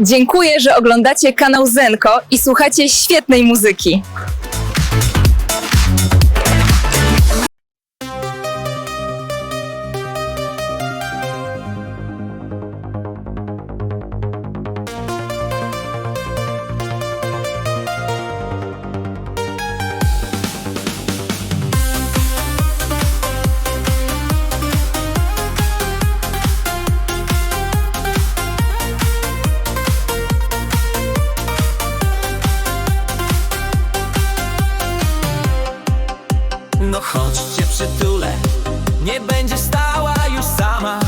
Dziękuję, że oglądacie kanał Zenko i słuchacie świetnej muzyki. Nie będziesz stała już sama.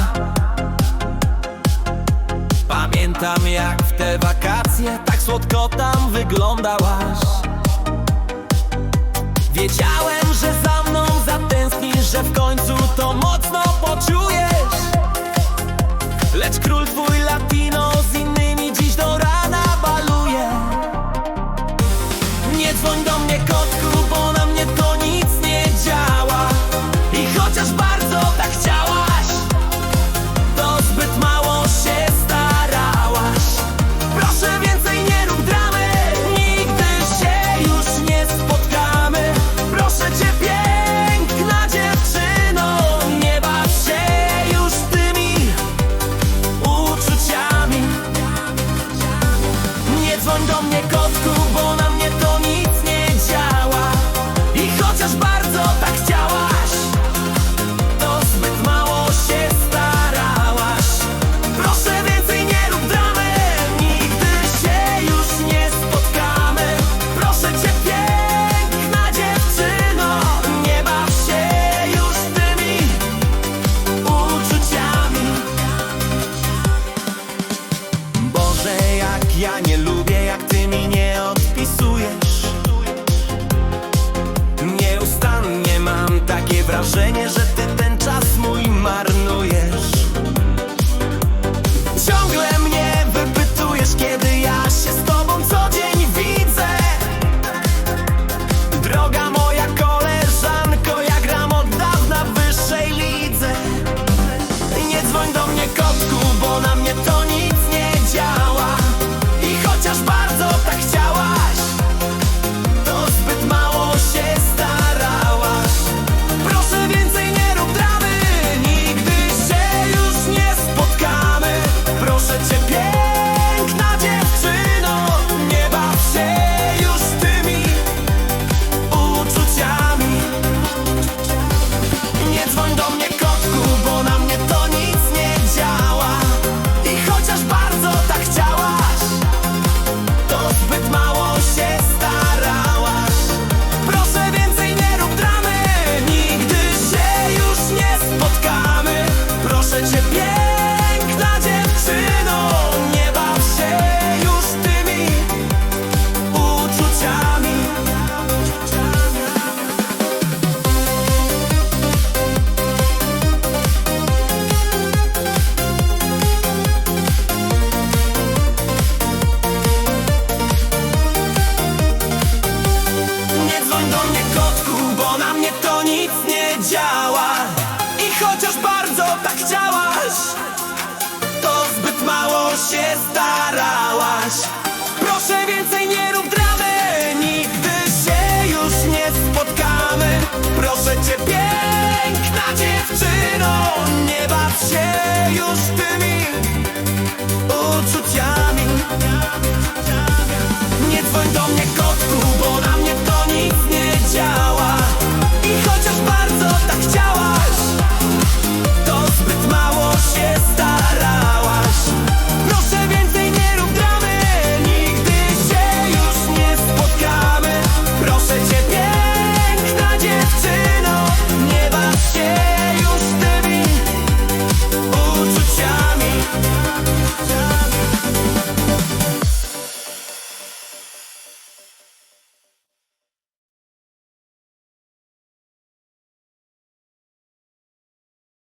Pamiętam jak w te wakacje tak słodko tam wyglądałaś. Wiedziałem, że za mną zatęsknisz, że w końcu to mocno poczujesz. Lecz król twój latino ja nie lubię, jak ty mi nie odpisujesz. Nieustannie mam takie wrażenie, że ty ten czas mój marnujesz. Ciągle mnie wypytujesz, kiedy ja się z tobą co dzień widzę. Droga moja koleżanko, ja gram od dawna w wyższej lidze. Nie dzwoń do mnie kotku, się starałaś. Proszę więcej nie rób dramy Nigdy się już nie spotkamy. Proszę cię piękna dziewczyno Nie baw się